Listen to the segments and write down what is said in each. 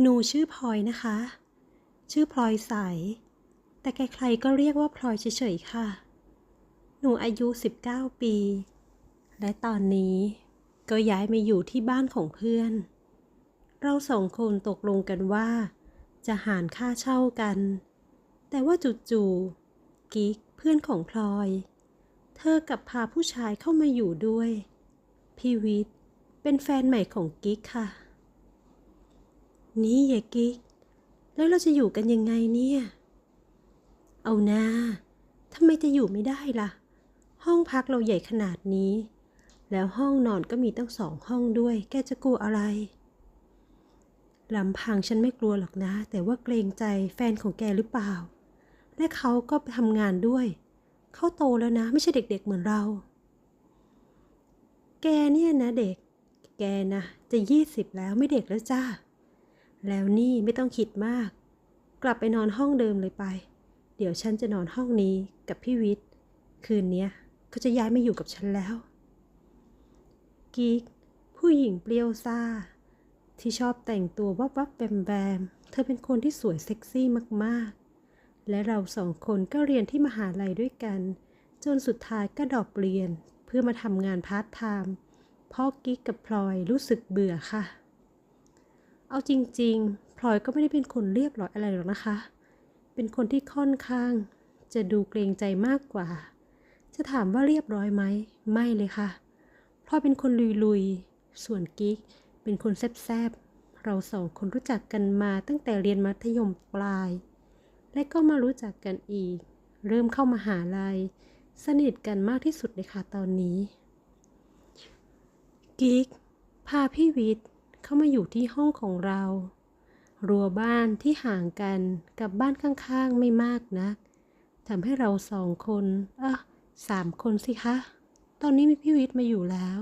หนูชื่อพลอยนะคะ ชื่อพลอยใส แต่ใครๆก็เรียกว่าพลอยเฉยๆค่ะ หนูอายุ 19 ปี และตอนนี้ก็ย้ายมาอยู่ที่บ้านของเพื่อน เราสองคนตกลงกันว่า จะหารค่าเช่ากัน แต่ว่าจู่ๆกิ๊กเพื่อนของพลอย เธอกลับพาผู้ชายเข้ามาอยู่ด้วย พีวิทย์เป็นแฟนใหม่ของกิ๊กค่ะ นี่ยายกิ๊ก แล้วเราจะอยู่กันยังไงเนี่ย เอานาทำไมจะอยู่ไม่ได้ล่ะ ห้องพักเราใหญ่ขนาดนี้ แล้วห้องนอนก็มีตั้งสองห้องด้วย แกจะกลัวอะไรลำพังฉันไม่กลัวหรอกนะ แต่ว่าเกรงใจแฟนของแกหรือเปล่า และเขาก็ไปทำงานด้วย เขาโตแล้วนะ ไม่ใช่เด็กๆเหมือนเรา แกเนี่ยนะเด็ก แกนะ จะยี่สิบแล้วไม่เด็กแล้วจ้า แล้วนี่ไม่ต้องคิดมาก กลับไปนอนห้องเดิมเลยไป เดี๋ยวฉันจะนอนห้องนี้กับพี่วิทย์คืนนี้เขาจะย้ายมาอยู่กับฉันแล้วกิ๊กผู้หญิงเปรี้ยวซ่า ที่ชอบแต่งตัววับวับแบมแบมเธอเป็นคนที่สวยเซ็กซี่มากๆ และเราสองคนก็เรียนที่มหาลัยด้วยกัน จนสุดท้ายก็ดรอปเรียนเพื่อมาทำงานพาร์ทไทม์พราะกิ๊กกับพลอยรู้สึกเบื่อค่ะ เอาจริงๆพลอยก็ไม่ได้เป็นคนเรียบร้อยอะไรหรอกนะคะ เป็นคนที่ค่อนข้าง จะดูเกรงใจมากกว่า จะถามว่าเรียบร้อยไหม ไม่เลยค่ะพลอยเป็นคนลุยๆ ส่วนกิ๊กเป็นคนแซบๆ เราสองคนรู้จักกันมาตั้งแต่เรียนมัธยมปลาย และก็มารู้จักกันอีก เริ่มเข้ามาหาลัย สนิทกันมากที่สุดเลยค่ะตอนนี้ กิ๊กพาพี่วิทย์ เข้ามาอยู่ที่ห้องของเรา รั้วบ้านที่ห่างกันกับบ้านข้างๆไม่มากนะักทำให้เราสองคนอะสามคนสิคะ ตอนนี้มีพี่วิทย์มาอยู่แล้ว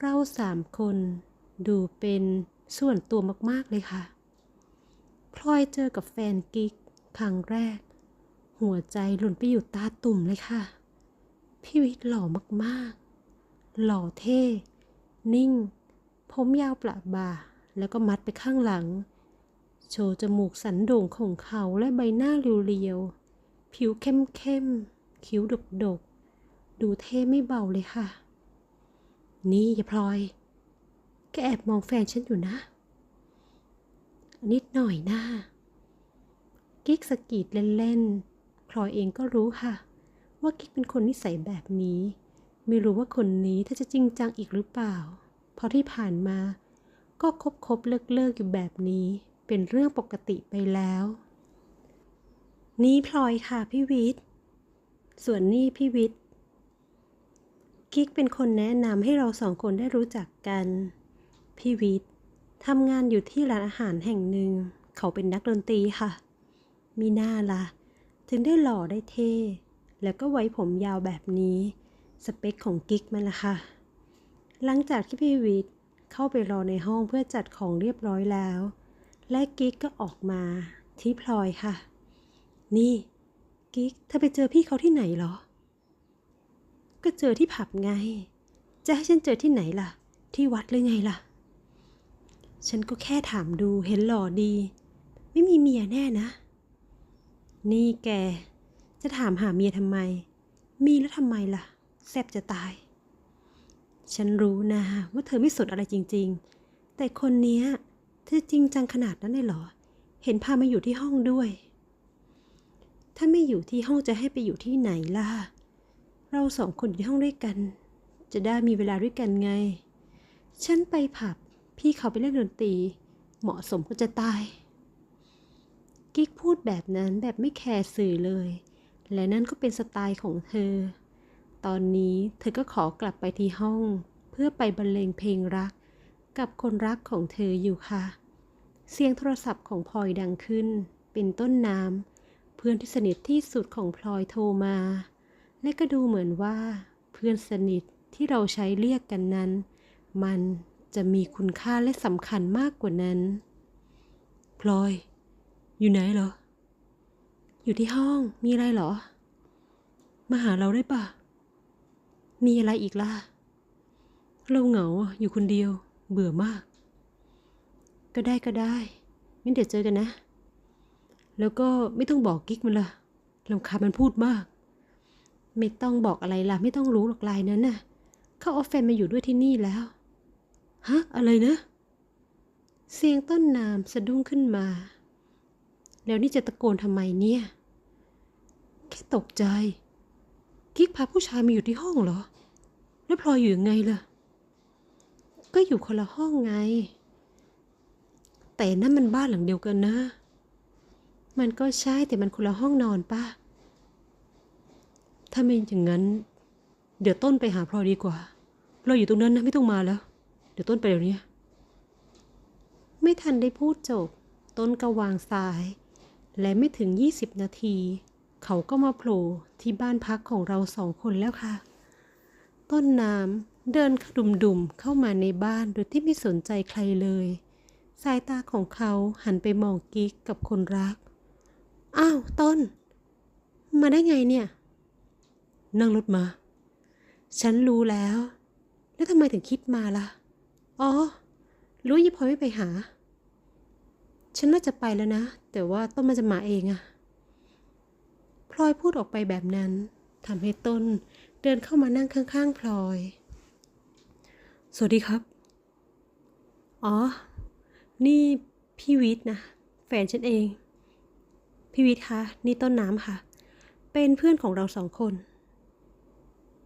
เราสามคนดูเป็นส่วนตัวมากๆเลยค่ะ พลอยเจอกับแฟนกิ๊กครั้งแรก หัวใจหล่นไปอยู่ตาตุ่มเลยค่ะ พี่วิทย์หล่อมากๆ หล่อเท่ นิ่ง ผมยาวประบ่า แล้วก็มัดไปข้างหลัง โชว์จมูกสันโด่งของเขาและใบหน้าเรียวๆ ผิวเข้มๆ คิ้วดกๆ ดูเท่ไม่เบาเลยค่ะ นี่อย่าพลอย แกแอบมองแฟนฉันอยู่นะ นิดหน่อยนะกิ๊กสกีดเล่นๆ พลอยเองก็รู้ค่ะ ว่ากิ๊กเป็นคนนิสัยแบบนี้ ไม่รู้ว่าคนนี้ถ้าจะจริงจังอีกหรือเปล่า เพราะที่ผ่านมา ก็คบคบเลิกเลิกอยู่แบบนี้เป็นเรื่องปกติไปแล้ว นี่พลอยค่ะพี่วิทย์ ส่วนนี่พี่วิทย์ กิ๊กเป็นคนแนะนำให้เราสองคนได้รู้จักกัน พี่วิทย์ทำงานอยู่ที่ร้านอาหารแห่งหนึ่ง เขาเป็นนักดนตรีค่ะ มีหน้าละถึงได้หล่อได้เท่ แล้วก็ไว้ผมยาวแบบนี้ สเปคของกิ๊กมันละค่ะ หลังจากที่พี่วิทย์เข้าไปรอในห้องเพื่อจัดของเรียบร้อยแล้ว และกิ๊กก็ออกมาที่พลอยค่ะ นี่ กิ๊กเธอไปเจอพี่เขาที่ไหนเหรอ ก็เจอที่ผับไง จะให้ฉันเจอที่ไหนล่ะ ที่วัดเลยไงล่ะ ฉันก็แค่ถามดูเห็นหล่อดี ไม่มีเมียแน่นะ นี่แก จะถามหาเมียทำไม มีแล้วทำไมล่ะแซบจะตาย ฉันรู้นะว่าเธอไม่สนอะไรจริง ๆ แต่คนเนี้ยเธอจริงจังขนาดนั้นเลยเหรอ เห็นพามาอยู่ที่ห้องด้วย ถ้าไม่อยู่ที่ห้องจะให้ไปอยู่ที่ไหนล่ะ เราสองคนอยู่ห้องด้วยกัน จะได้มีเวลาด้วยกันไง ฉันไปผับ พี่เขาไปเล่นดนตรี เหมาะสมก็จะตาย กิ๊กพูดแบบนั้นแบบไม่แคร์สื่อเลย และนั่นก็เป็นสไตล์ของเธอ ตอนนี้เธอก็ขอกลับไปที่ห้อง เพื่อไปบรรเลงเพลงรัก กับคนรักของเธออยู่ค่ะ เสียงโทรศัพท์ของพลอยดังขึ้น เป็นต้นน้ำเพื่อนที่สนิทที่สุดของพลอยโทรมา และก็ดูเหมือนว่า เพื่อนสนิทที่เราใช้เรียกกันนั้น มันจะมีคุณค่าและสำคัญมากกว่านั้น พลอย อยู่ไหนเหรอ อยู่ที่ห้องมีอะไรเหรอ มาหาเราได้ปะ มีอะไรอีกล่ะ เราเหงาอยู่คนเดียว เบื่อมาก ก็ได้ก็ได้ งั้นเดี๋ยวเจอกันนะ แล้วก็ไม่ต้องบอกกิ๊กมันละลำคามันพูดมาก ไม่ต้องบอกอะไรล่ะ ไม่ต้องรู้หรอกลายนั้นน่ะ เขาเอาแฟนมาอยู่ด้วยที่นี่แล้ว ฮะ อะไรนะ เสียงต้นน้ำสะดุ้งขึ้นมา แล้วนี่จะตะโกนทำไมเนี่ย แค่ตกใจ กิ๊กพาผู้ชายมาอยู่ที่ห้องเหรอ แล้วพลอยอยู่ยังไงล่ะ ก็อยู่คนละห้องไง แต่นั่นมันบ้านหลังเดียวกันนะ มันก็ใช่แต่มันคนละห้องนอนป่ะ ถ้าไม่อย่างนั้น เดี๋ยวต้นไปหาพลอยดีกว่าพลอยอยู่ตรงนั้นนะไม่ต้องมาแล้ว เดี๋ยวต้นไปเดี๋ยวนี้ ไม่ทันได้พูดจบ ต้นก็วางสาย และไม่ถึง 20 นาที เขาก็มาโผล่ที่บ้านพักของเราสองคนแล้วค่ะ ต้นน้ำเดินขดุมๆเข้ามาในบ้านโดยที่ไม่สนใจใครเลย สายตาของเขาหันไปมองกิ๊กกับคนรัก อ้าว ต้น มาได้ไงเนี่ย นั่งรถมา ฉันรู้แล้ว แล้วทำไมถึงคิดมาล่ะ อ๋อ รู้ยี่พอไม่ไปหา ฉันน่าจะไปแล้วนะ แต่ว่าต้นมันจะมาเองอะ พลอยพูดออกไปแบบนั้นทำให้ต้นเดินเข้ามานั่งข้างๆพลอย สวัสดีครับ อ๋อ นี่พี่วิทย์นะ แฟนฉันเอง พี่วิทย์คะ นี่ต้นน้ำค่ะ เป็นเพื่อนของเราสองคน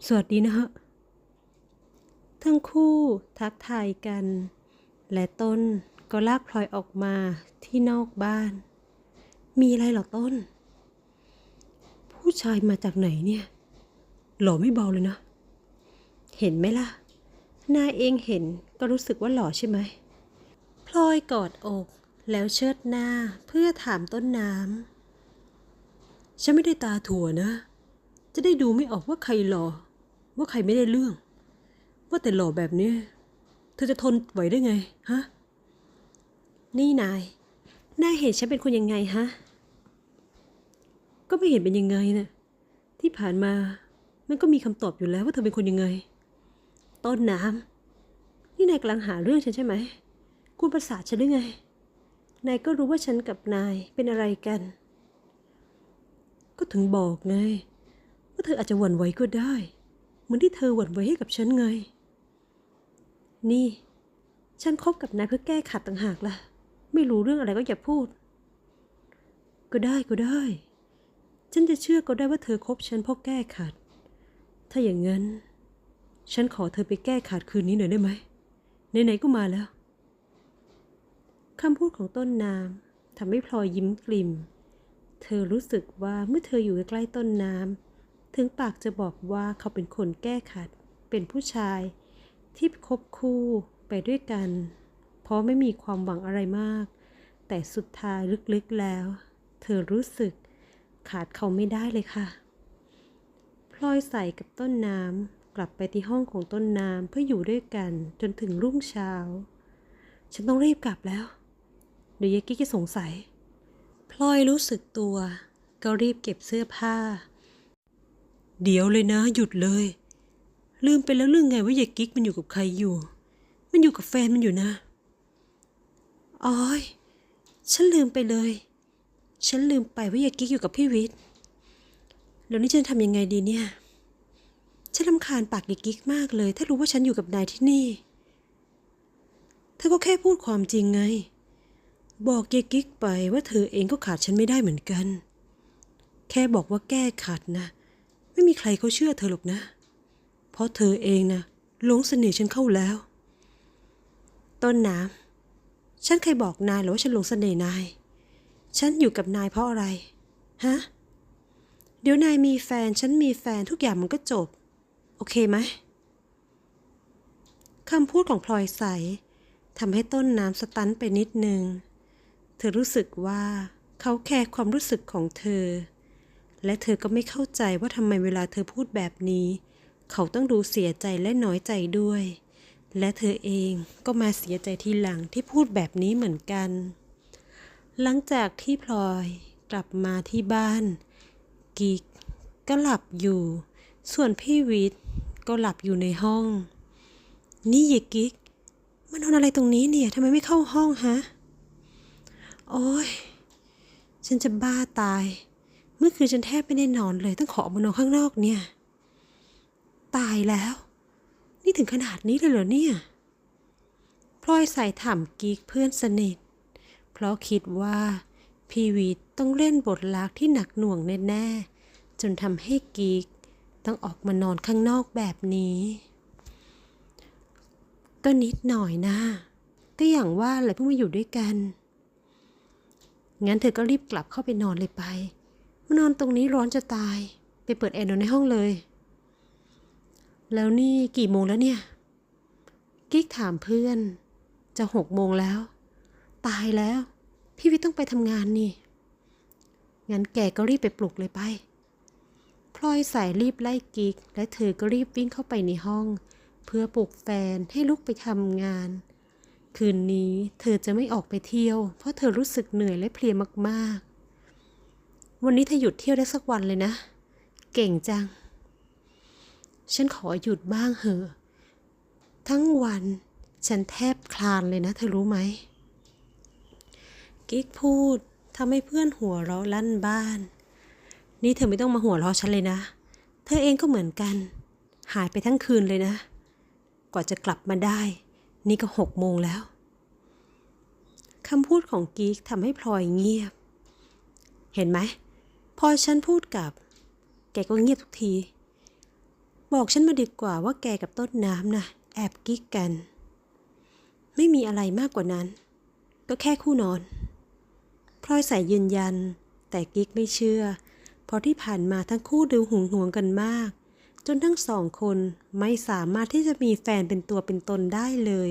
สวัสดีนะฮะ ทั้งคู่ทักทายกัน และต้นก็ลากพลอยออกมาที่นอกบ้าน มีอะไรหรอต้น ผู้ชายมาจากไหนเนี่ย หล่อไม่เบาเลยนะ เห็นไหมล่ะ นายเองเห็นก็รู้สึกว่าหล่อใช่ไหมพลอยกอดอก แล้วเชิดหน้าเพื่อถามต้นน้ำ ฉันไม่ได้ตาถั่วนะ จะได้ดูไม่ออกว่าใครหล่อ ว่าใครไม่ได้เรื่อง ว่าแต่หล่อแบบนี้ เธอจะทนไหวได้ไง ฮะ นี่นาย นายเห็นฉันเป็นคนยังไงฮะ ก็ไม่เห็นเป็นยังไงนะที่ผ่านมามันก็มีคำตอบอยู่แล้วว่าเธอเป็นคนยังไง ต้นน้ำนี่นายกำลังหาเรื่องฉันใช่ไหมคุณประสาทฉันหรือไง นายก็รู้ว่าฉันกับนายเป็นอะไรกัน ก็ถึงบอกไง ว่าเธออาจจะหวั่นไหวก็ได้ เหมือนที่เธอหวั่นไหวให้กับฉันไง นี่ ฉันคบกับนายเพื่อแก้ขัดต่างหากล่ะ ไม่รู้เรื่องอะไรก็อย่าพูด ก็ได้ก็ได้ ฉันจะเชื่อก็ได้ว่าเธอคบฉันเพราะแก้ขัดถ้าอย่างนั้น ฉันขอเธอไปแก้ขัดคืนนี้หน่อยได้ไหมไหนๆก็มาแล้วคำพูดของต้นน้ำทำให้พลอยยิ้มกลิ่ม เธอรู้สึกว่าเมื่อเธออยู่ใกล้ต้นน้ำถึงปากจะบอกว่าเขาเป็นคนแก้ขัด เป็นผู้ชาย ที่คบคู่ไปด้วยกัน เพราะไม่มีความหวังอะไรมาก แต่สุดท้ายลึกๆแล้ว เธอรู้สึก ขาดเขาไม่ได้เลยค่ะ พลอยใส่กับต้นน้ำกลับไปที่ห้องของต้นน้ำเพื่ออยู่ด้วยกันจนถึงรุ่งเช้า ฉันต้องรีบกลับแล้ว เดี๋ยวยายกิ๊กจะสงสัย พลอยรู้สึกตัว ก็รีบเก็บเสื้อผ้า เดี๋ยวเลยนะ หยุดเลย ลืมไปแล้วเรื่องไงว่ายายกิ๊กมันอยู่กับใครอยู่ มันอยู่กับแฟนมันอยู่นะอ้อย ฉันลืมไปเลย ฉันลืมไปว่ายายกิ๊กอยู่กับพี่วิทย์แล้วนี่ฉันทำยังไงดีเนี่ย ฉันรำคาญปากยายกิ๊กมากเลย ถ้ารู้ว่าฉันอยู่กับนายที่นี่ เธอก็แค่พูดความจริงไง บอกยายกิ๊กไปว่าเธอเองก็ขาดฉันไม่ได้เหมือนกัน แค่บอกว่าแก้ขาดนะ ไม่มีใครเขาเชื่อเธอหรอกนะ เพราะเธอเองนะหลงเสน่ห์ฉันเข้าแล้ว ต้นน้ำฉันเคยบอกนายหรือว่าฉันหลงเสน่ห์นาย ฉันอยู่กับนายเพราะอะไร ฮะ เดี๋ยวนายมีแฟน ฉันมีแฟนทุกอย่างมันก็จบ โอเคไหมคำพูดของพลอยใสทำให้ต้นน้ำสตันไปนิดนึง เธอรู้สึกว่าเขาแคร์ความรู้สึกของเธอ และเธอก็ไม่เข้าใจว่าทำไมเวลาเธอพูดแบบนี้ เขาต้องดูเสียใจและน้อยใจด้วย และเธอเองก็มาเสียใจทีหลังที่พูดแบบนี้เหมือนกัน หลังจากที่พลอยกลับมาที่บ้าน กิกก็หลับอยู่ ส่วนพี่วิทย์ก็หลับอยู่ในห้อง นี่เยกิกมันนอนอะไรตรงนี้เนี่ยทำไมไม่เข้าห้องฮะ โอ้ยฉันจะบ้าตาย เมื่อคืนฉันแทบไม่ได้นอนเลยต้องขอมานอนข้างนอกเนี่ย ตายแล้ว นี่ถึงขนาดนี้เลยเหรอเนี่ยพลอยใส่ถามกิกเพื่อนสนิท ราะคิดว่าพีวีต้องเล่นบทลักที่หนักหน่วงแน่ๆจนทำให้กิกต้องออกมานอนข้างนอกแบบนี้ ก็นิดหน่อยนะ ก็อย่างว่าแหละเพิ่งมาอยู่ด้วยกัน งั้นเธอก็รีบกลับเข้าไปนอนเลยไปมานอนตรงนี้ร้อนจะตาย ไปเปิดแอร์นอนในห้องเลย แล้วนี่กี่โมงแล้วเนี่ย กิ๊กถามเพื่อน จะหกโมงแล้ว ตายแล้ว พี่วิทย์ต้องไปทำงานนี่งั้นแกก็รีบไปปลุกเลยไป พลอยสายรีบไล่กิก และเธอก็รีบวิ่งเข้าไปในห้อง เพื่อปลุกแฟนให้ลุกไปทำงาน คืนนี้เธอจะไม่ออกไปเที่ยว เพราะเธอรู้สึกเหนื่อยและเพลียมากๆ วันนี้เธอหยุดเที่ยวได้สักวันเลยนะ เก่งจัง ฉันขอหยุดบ้างเหอะ ทั้งวันฉันแทบคลานเลยนะ เธอรู้ไหม กิ๊กพูดทำให้เพื่อนหัวเราะลั่นบ้าน นี่เธอไม่ต้องมาหัวเราะฉันเลยนะ เธอเองก็เหมือนกัน หายไปทั้งคืนเลยนะ กว่าจะกลับมาได้ นี่ก็หกโมงแล้วคำพูดของกิ๊กทำให้พลอยเงียบ เห็นไหม พอฉันพูดกับ แกก็เงียบทุกที บอกฉันมาดีกว่าว่าแกกับต้นน้ำนะแอบกิ๊กกัน ไม่มีอะไรมากกว่านั้น ก็แค่คู่นอน พลอยใส่ยืนยัน แต่กิ๊กไม่เชื่อ เพราะที่ผ่านมาทั้งคู่ดูหึงหวงกันมาก จนทั้งสองคนไม่สามารถที่จะมีแฟนเป็นตัวเป็นตนได้เลย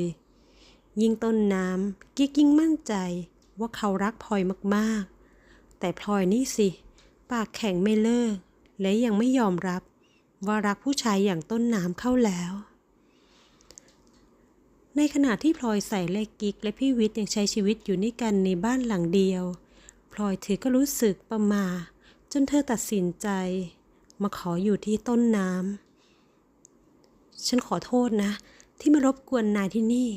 ยิ่งต้นน้ำกิ๊กยิ่งมั่นใจว่าเขารักพลอยมากๆ แต่พลอยนี่สิ ปากแข็งไม่เลิก และยังไม่ยอมรับ ว่ารักผู้ชายอย่างต้นน้ำเข้าแล้ว ในขณะที่พลอยใส่และกิ๊กและพี่วิทย์ยังใช้ชีวิตอยู่ด้วยกันในบ้านหลังเดียว พลอยเธอก็รู้สึกประมาจนเธอตัดสินใจ มาขออยู่ที่ต้นน้ำฉันขอโทษนะ ที่มารบกวนนายที่นี่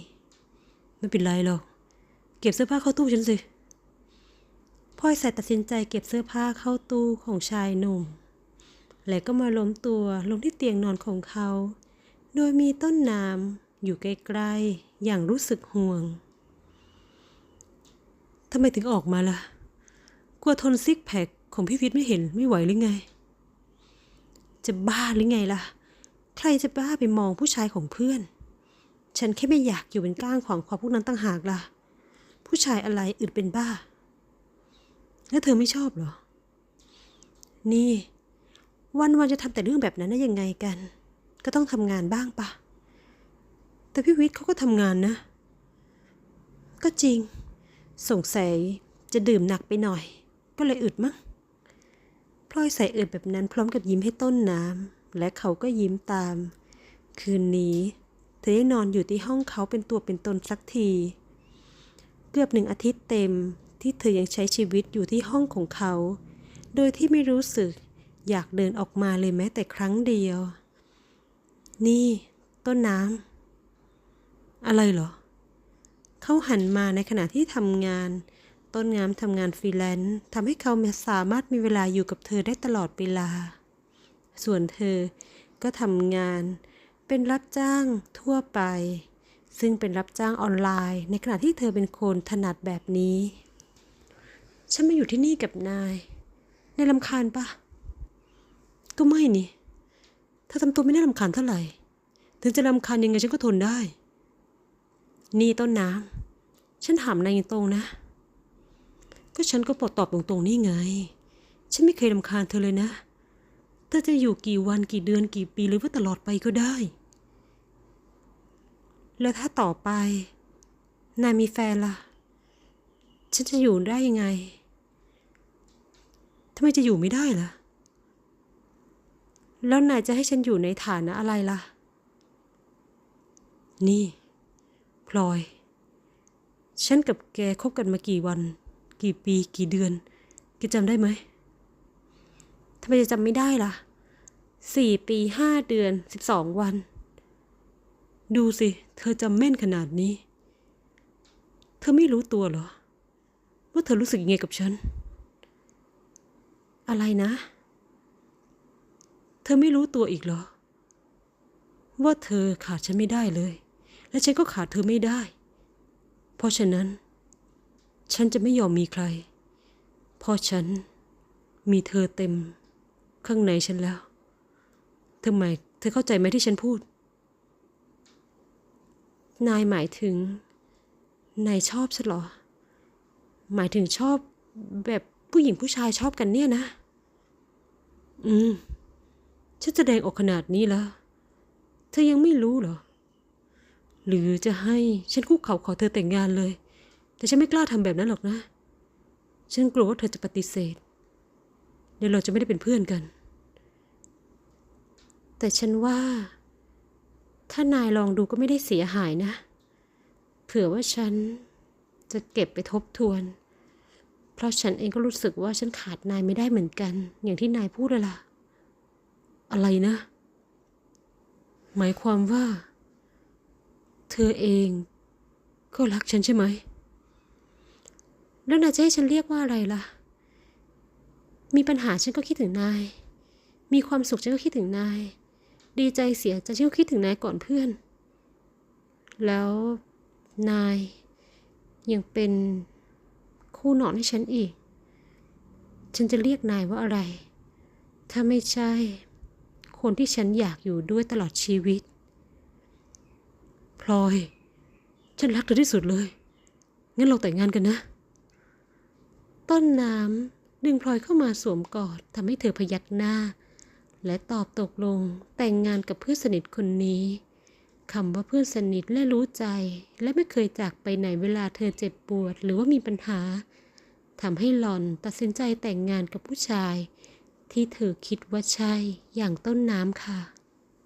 ไม่เป็นไรหรอก เก็บเสื้อผ้าเข้าตู้ฉันสิพลอยใส่ตัดสินใจเก็บเสื้อผ้าเข้าตู้ของชายหนุ่ม และก็มาล้มตัวลงที่เตียงนอนของเขา โดยมีต้นน้ำ อยู่ใกล้ๆ อย่างรู้สึกห่วง ทำไมถึงออกมาล่ะ กลัวทนซิกแพคของพี่วิทย์ไม่เห็นไม่ไหวหรือไง จะบ้าหรือไงล่ะ ใครจะบ้าไปมองผู้ชายของเพื่อน ฉันแค่ไม่อยากอยู่เป็นก้างของความพวกนั้นตั้งหากล่ะ ผู้ชายอะไรอึดเป็นบ้า แล้วเธอไม่ชอบเหรอ นี่ วันวันๆจะทำแต่เรื่องแบบนั้นได้ยังไงกัน ก็ต้องทำงานบ้างปะ แต่พี่วิทย์เขาก็ทำงานนะ ก็จริง สงสัยจะดื่มหนักไปหน่อย ก็เลยอึดมั้งพลอยใส่อึดแบบนั้นพร้อมกับยิ้มให้ต้นน้ำและเขาก็ยิ้มตาม คืนนี้ เธอได้นอนอยู่ที่ห้องเขาเป็นตัวเป็นตนสักที เกือบหนึ่งอาทิตย์เต็มที่เธอยังใช้ชีวิตอยู่ที่ห้องของเขา โดยที่ไม่รู้สึกอยากเดินออกมาเลยแม้แต่ครั้งเดียว นี่ ต้นน้ำ อะไรเหรอ เขาหันมาในขณะที่ทำงาน ต้นงามทำงานฟรีแลนซ์ทำให้เขาสามารถมีเวลาอยู่กับเธอได้ตลอดเวลา ส่วนเธอก็ทำงานเป็นรับจ้างทั่วไป ซึ่งเป็นรับจ้างออนไลน์ ในขณะที่เธอเป็นคนถนัดแบบนี้ ฉันมาอยู่ที่นี่กับนายในลำคาญปะก็ไม่นี่เธอทำตัวไม่น่ารำคาญเท่าไหร่ ถึงจะรำคาญยังไงฉันก็ทนได้ นี่ต้นน้ำ ฉันถามนายตรงนะ ก็ฉันก็ปลดตอบตรงๆนี่ไง ฉันไม่เคยรำคาญเธอเลยนะ เธอจะอยู่กี่วันกี่เดือนกี่ปีหรือว่าตลอดไปก็ได้ แล้วถ้าต่อไป นายมีแฟนล่ะ ฉันจะอยู่ได้ยังไงทำไมจะอยู่ไม่ได้ล่ะ แล้วนายจะให้ฉันอยู่ในฐานะอะไรล่ะ นี่ พลอย ฉันกับแกคบกันมากี่วัน กี่ปีกี่เดือนแกจำได้ไหมทำไมจะจำไม่ได้ล่ะสี่ปีห้าเดือนสิบสองวัน ดูสิ เธอจำแม่นขนาดนี้ เธอไม่รู้ตัวเหรอ ว่าเธอรู้สึกยังไงกับฉัน อะไรนะ เธอไม่รู้ตัวอีกเหรอ ว่าเธอขาดฉันไม่ได้เลย และฉันก็ขาดเธอไม่ได้ เพราะฉะนั้น ฉันจะไม่ยอมมีใคร เพราะฉันมีเธอเต็ม ข้างในฉันแล้วทำไมายเธอเข้าใจไหมที่ฉันพูด นายหมายถึง นายชอบฉันเหรอ หมายถึงชอบแบบผู้หญิงผู้ชายชอบกันเนี่ยนะ อืม ฉันแสดงออกขนาดนี้แล้ว เธอยังไม่รู้เหรอ หรือจะให้ฉันคุกเข่าขอเธอแต่งงานเลย แต่ฉันไม่กล้าทำแบบนั้นหรอกนะ ฉันกลัวว่าเธอจะปฏิเสธ เดี๋ยวเราจะไม่ได้เป็นเพื่อนกัน แต่ฉันว่า ถ้านายลองดูก็ไม่ได้เสียหายนะ เผื่อว่าฉันจะเก็บไปทบทวน เพราะฉันเองก็รู้สึกว่าฉันขาดนายไม่ได้เหมือนกัน อย่างที่นายพูดเลยล่ะ อะไรนะ หมายความว่า เธอเอง ก็รักฉันใช่ไหม แล้วนายจะให้ฉันเรียกว่าอะไรล่ะ มีปัญหาฉันก็คิดถึงนาย มีความสุขฉันก็คิดถึงนาย ดีใจเสียใจฉันก็คิดถึงนายก่อนเพื่อน แล้วนายยังเป็นคู่นอนให้ฉันอีก ฉันจะเรียกนายว่าอะไร ถ้าไม่ใช่ คนที่ฉันอยากอยู่ด้วยตลอดชีวิต พลอย ฉันรักเธอที่สุดเลย งั้นเราแต่งงานกันนะ ต้นน้ำดึงพลอยเข้ามาสวมกอดทำให้เธอพยักหน้า และตอบตกลงแต่งงานกับเพื่อนสนิทคนนี้คำว่าเพื่อนสนิทและรู้ใจ และไม่เคยจากไปไหนเวลาเธอเจ็บปวดหรือว่ามีปัญหาทำให้หลอนตัดสินใจแต่งงานกับผู้ชาย ที่เธอคิดว่าใช่อย่างต้นน้ำค่ะ